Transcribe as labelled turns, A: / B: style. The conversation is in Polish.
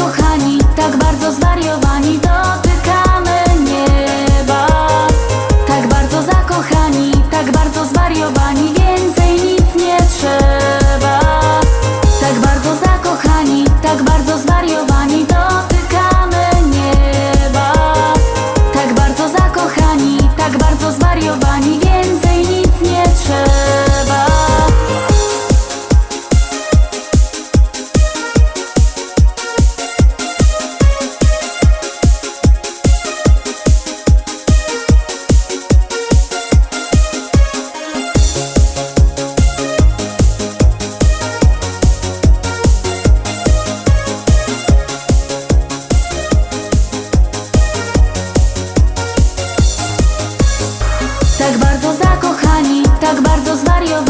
A: zakochani, tak bardzo zwariowani Dotykamy nieba. Tak bardzo zakochani, tak bardzo zwariowani jak bardzo zwariował